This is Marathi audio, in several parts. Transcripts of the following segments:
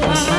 Bye.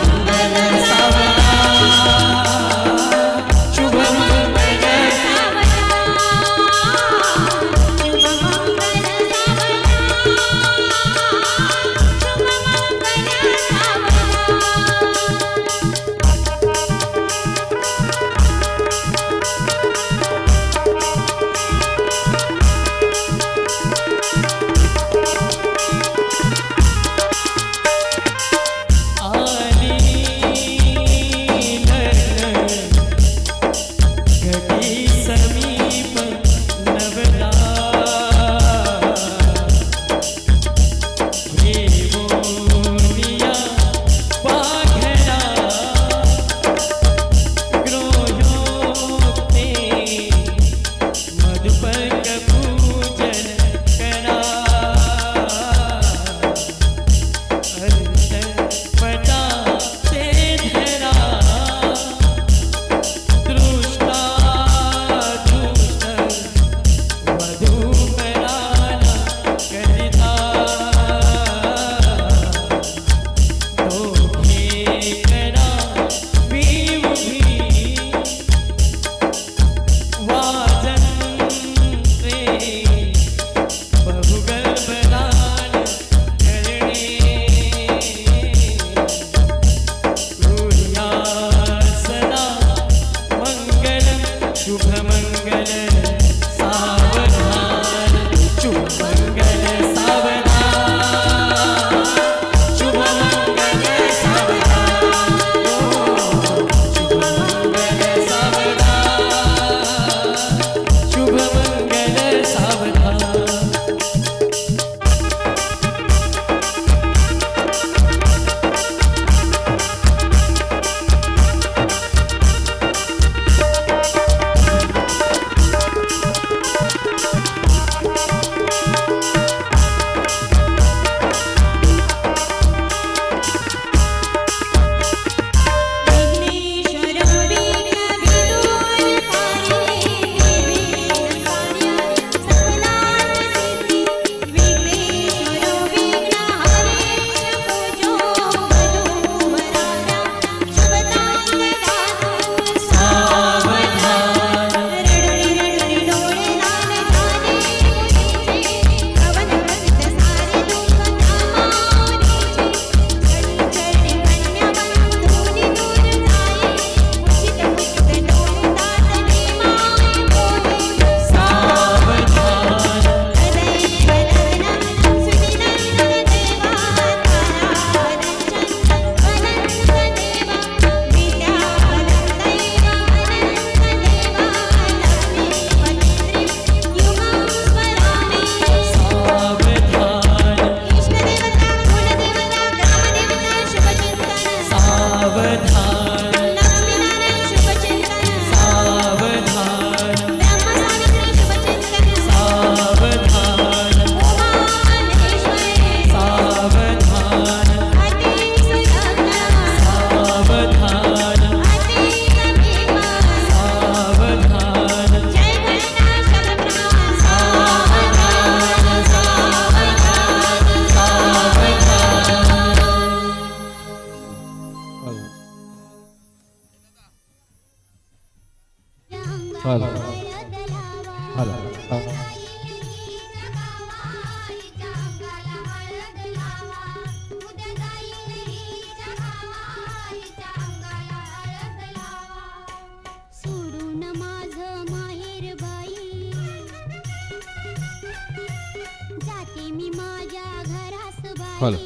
हॅलो.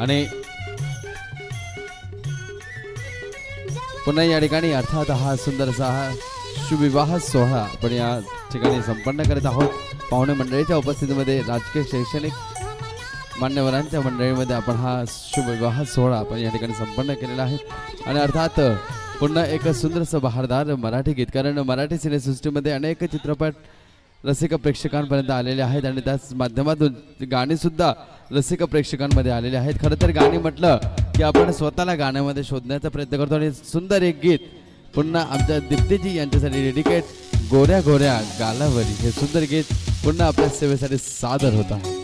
आणि पुन्हा या ठिकाणी अर्थात हा सुंदरसा हा सुविवाह सोहळा आपण या ठिकाणी संपन्न करत आहोत पाहुणे मंडळीच्या उपस्थितीमध्ये राजकीय शैक्षणिक मान्यवरांच्या मंडळीमध्ये आपण हा शुभविवाह सोहळा आपण या ठिकाणी संपन्न केलेला आहे आणि अर्थात पुन्हा एक सुंदरसं बहारदार मराठी गीतकारण मराठी सिनेसृष्टीमध्ये अनेक चित्रपट रसिक प्रेक्षकांपर्यंत आलेले आहेत आणि त्याच माध्यमातून गाणीसुद्धा रसिक प्रेक्षकांमध्ये आलेले आहेत. खरं तर गाणी म्हटलं की आपण स्वतःला गाण्यामध्ये शोधण्याचा प्रयत्न करतो आणि सुंदर एक गीत पुन्हा आमच्या दीप्तीजी यांच्यासाठी डेडिकेट गोऱ्या गोऱ्या गालावरी. हे सुंदर गीत पुन्हा आपल्या सेवेसाठी सादर होत आहे.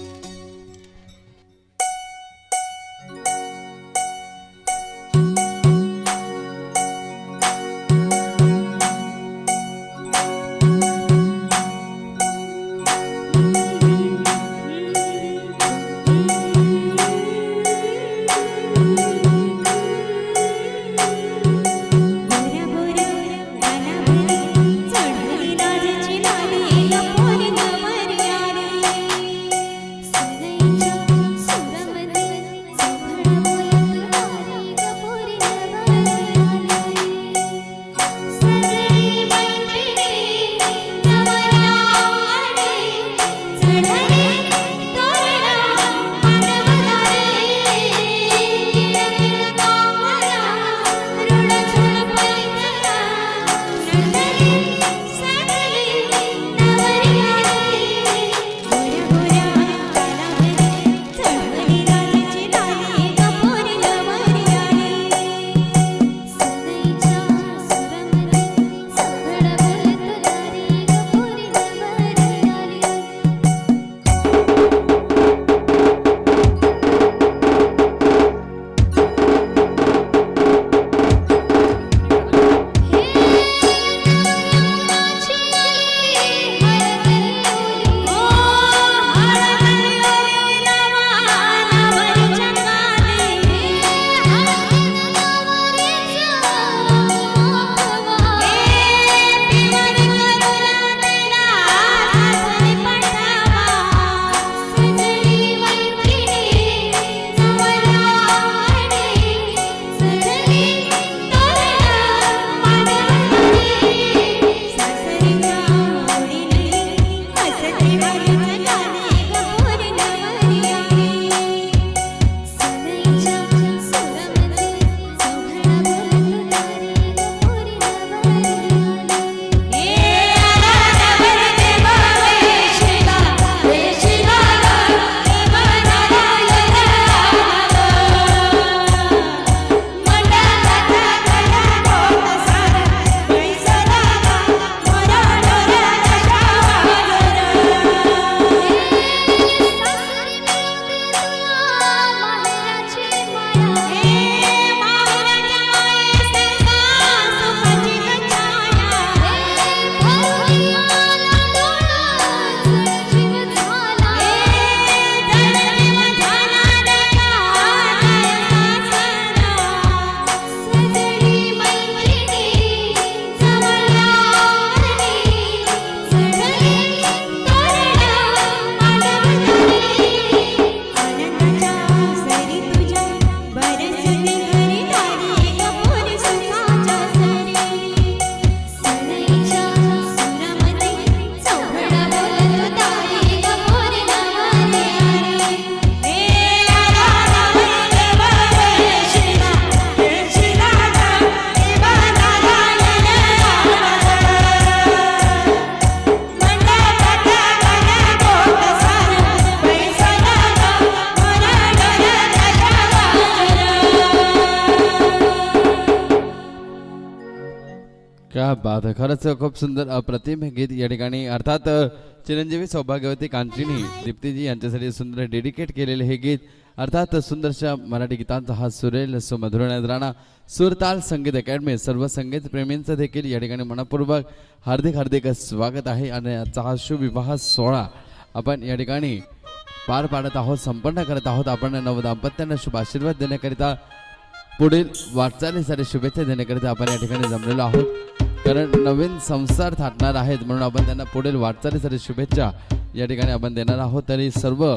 क्या बात. आहे खरंच खूप सुंदर अप्रतिम हे गीत या ठिकाणी. अर्थात चिरंजीवी सौभाग्यवती कांचिनी दीप्तीजी यांच्यासाठी सुंदर डेडिकेट केलेले हे गीत. अर्थात सुंदरशा मराठी गीतांचा हा सुरेल सुमधुर राणा सुरताल संगीत अकॅडमी सर्व संगीत प्रेमींचं देखील या ठिकाणी मनपूर्वक हार्दिक हार्दिक स्वागत आहे. आणि आजचा हा शुभविवाह सोहळा आपण या ठिकाणी पार पाडत आहोत संपन्न करत आहोत. आपण नवदाम्पत्यांना शुभ आशीर्वाद देण्याकरिता पुढील वाटचालीसाठी शुभेच्छा देण्याकरिता आपण या ठिकाणी जमलेलो आहोत. कारण नवीन संसार थाटणार आहेत म्हणून आपण त्यांना पुढील वाटचालीसाठी शुभेच्छा या ठिकाणी आपण देणार आहोत. तरी सर्व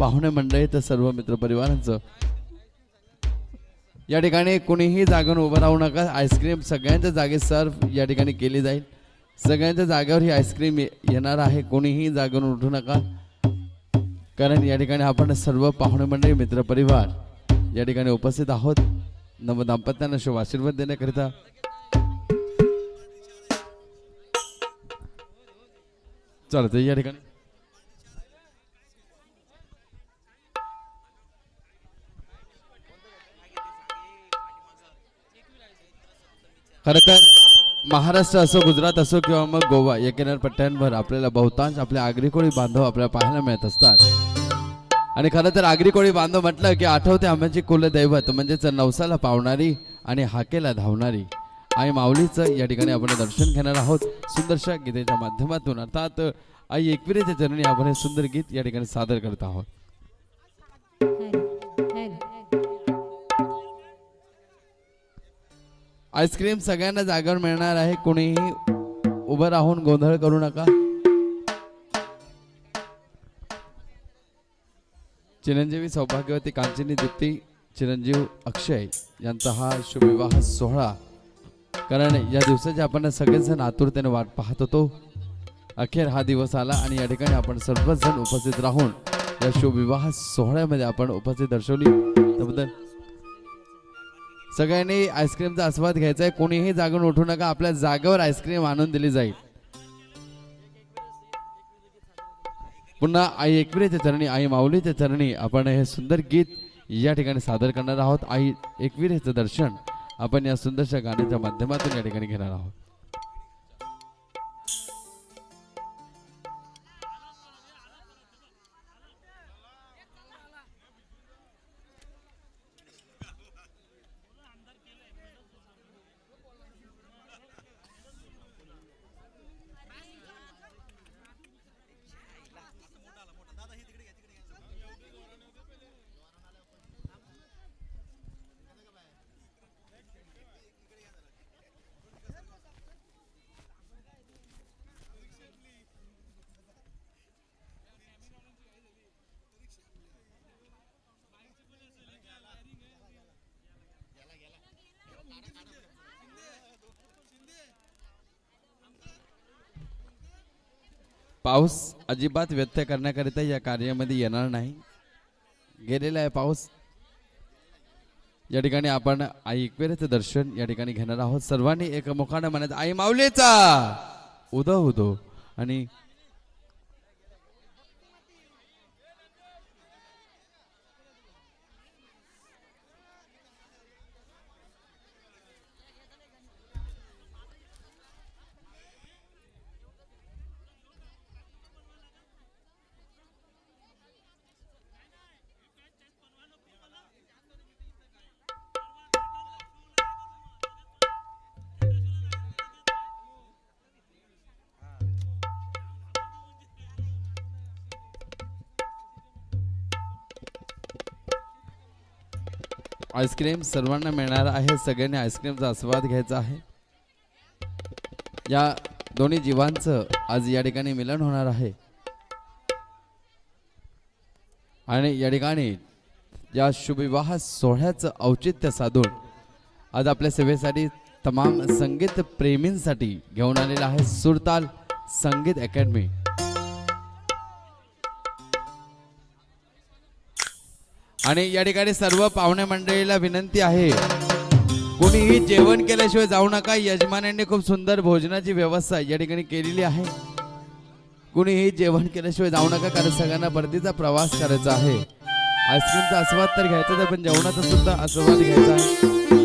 पाहुणे मंडळी तर सर्व मित्रपरिवारांचं या ठिकाणी कुणीही जागून उभं राहू नका. आईस्क्रीम सगळ्यांच्या जागी सर्व या ठिकाणी केली जाईल. सगळ्यांच्या जागेवर ही आईस्क्रीम येणार आहे. कोणीही जागून उठू नका. कारण या ठिकाणी आपण सर्व पाहुणे मंडळी मित्रपरिवार या ठिकाणी उपस्थित आहोत. नवदाम्पत्यांना शुभ आशीर्वाद देण्याकरिता चालत या ठिकाणी खरं तर महाराष्ट्र असो गुजरात असो किंवा मग गोवा या किनारपट्ट्यांवर आपल्याला बहुतांश आपले आगरी कोळी बांधव आपल्याला पाहायला मिळत असतात. आणि खरं तर आगरी कोळी बांधव म्हटलं की आठवते आम्हाची कुलदैवत म्हणजेच नवसाला पावणारी आणि हाकेला धावणारी. आई माऊलीचं या ठिकाणी आपण दर्शन घेणार आहोत. सुंदरशा गीतेच्या माध्यमातून. अर्थात आई एकविरेच्या चरणी आपण हे सुंदर गीत या ठिकाणी सादर करत आहोत. आईस्क्रीम सगळ्यांना जागेवर मिळणार आहे. कोणीही उभं राहून गोंधळ करू नका. चिरंजीवी सौभाग्यवती कांचिनी दीप्ती चिरंजीव अक्षय यांचा हा शुभविवाह सोहळा कारण या दिवसाची आपण सगळेजण आतुरतेने वाट पाहत होतो. अखेर हा दिवस आला आणि या ठिकाणी आपण सर्वच जण उपस्थित राहून या शुभविवाह सोहळ्यामध्ये आपण उपस्थित दर्शवली. त्याबद्दल सगळ्यांनी आईस्क्रीमचा आस्वाद घ्यायचा आहे. कोणीही जागून उठू नका. आपल्या जागेवर आईस्क्रीम आणून दिली जाईल. पुन्हा आई एकविरेच्या चरणी आई माऊलीच्या चरणी आपण हे सुंदर गीत या ठिकाणी सादर करणार आहोत. आई एकविरेचं दर्शन. आपण या सुंदरशा गाण्याच्या माध्यमातून या ठिकाणी घेणार आहोत. पाऊस अजिबात व्यक्त करण्याकरिता या कार्यामध्ये येणार नाही. गेलेला आहे पाऊस. या ठिकाणी आपण आई एकविरेचं दर्शन या ठिकाणी घेणार आहोत. सर्वांनी एकमुखानं म्हणायचं आई माऊलीचा उदो उदो. आणि आईस्क्रीम सर्वांना मिळणार आहे. सगळ्यांनी आईस्क्रीमचा आस्वाद घ्यायचा आहे. या दोन्ही जीवांचं आज या ठिकाणी मिलन होणार आहे. आणि या ठिकाणी या शुभविवाह सोहळ्याचं औचित्य साधून आज आपल्या सेवेसाठी तमाम संगीत प्रेमींसाठी घेऊन आलेला आहे सुरताल संगीत अकॅडमी. आणि या ठिकाणी सर्व पाहुणे मंडळीला विनंती आहे. कोणीही जेवण केल्याशिवाय जाऊ नका. यजमानांनी खूप सुंदर भोजनाची व्यवस्था या ठिकाणी केलेली आहे. कुणीही जेवण केल्याशिवाय जाऊ नका कारण सगळ्यांना परतीचा प्रवास करायचा आहे. आईस्क्रीमचा आस्वाद तर घ्यायचा आहे, पण जेवणाचा सुद्धा आस्वाद घ्यायचा आहे.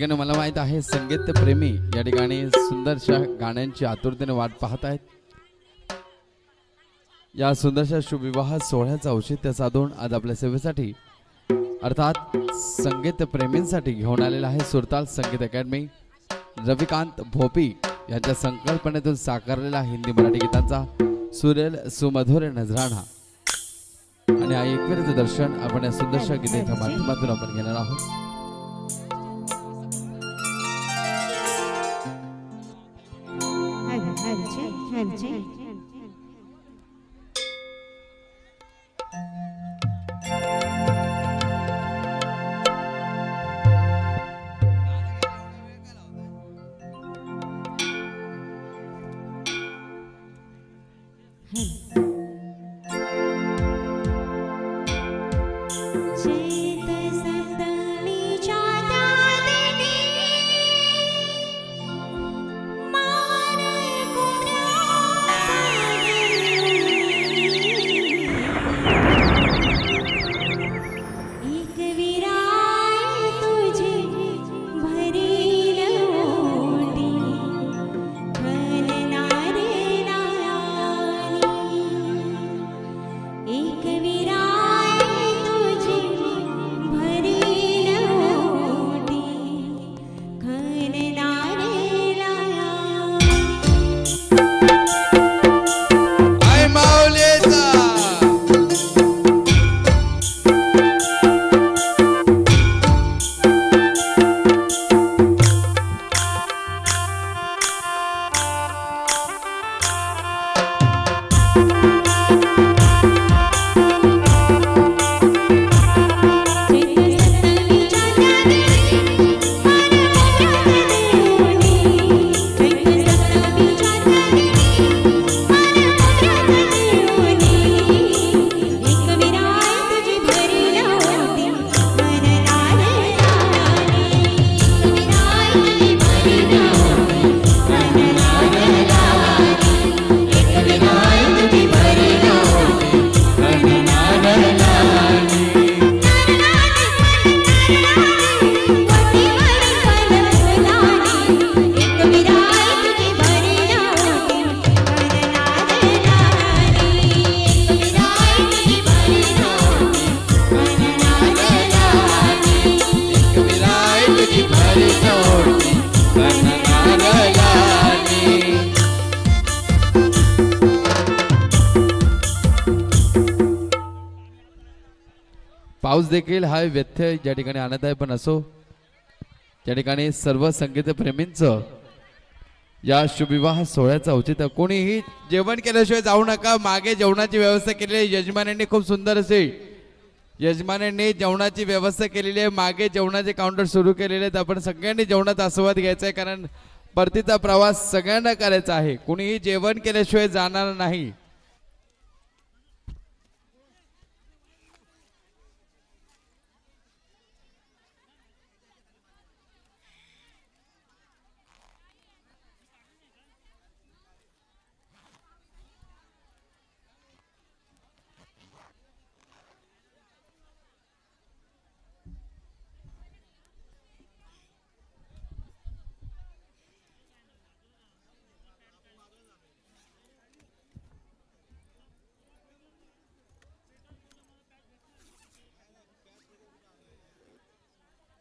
ठिकाणी मला माहीत आहे संगीत प्रेमी या ठिकाणी सुंदरशा गाण्यांची आतुरतेने वाट पाहत आहेत. या सुंदरशा शुभविवाह सोहळ्याचं औचित्य साधून आज आपल्या सेवेसाठी अर्थात संगीत प्रेमींसाठी घेऊन आलेला आहे सुरताल संगीत अकॅडमी. रविकांत भोपी यांच्या संकल्पनेतून साकारलेला हिंदी मराठी गीतांचा सुरेल सुमधुर नजराणा. आणि हा दर्शन आपण या सुंदरशा गीतेच्या माध्यमातून आपण घेणार आहोत. पाऊस देखील हा व्यत्यय ज्या ठिकाणी आणत आहे पण असो. त्या ठिकाणी सर्व संगीतप्रेमींचं या शुभविवाह सोहळ्याचं औचित्य कोणीही जेवण केल्याशिवाय जाऊ नका. मागे जेवणाची व्यवस्था केलेली आहे. यजमानांनी खूप सुंदर असे यजमानांनी जेवणाची व्यवस्था केलेली आहे. मागे जेवणाचे काउंटर सुरू केलेले आहेत. आपण सगळ्यांनी जेवणाचा आस्वाद घ्यायचा आहे कारण परतीचा प्रवास सगळ्यांना करायचा आहे. कुणीही जेवण केल्याशिवाय जाणार नाही.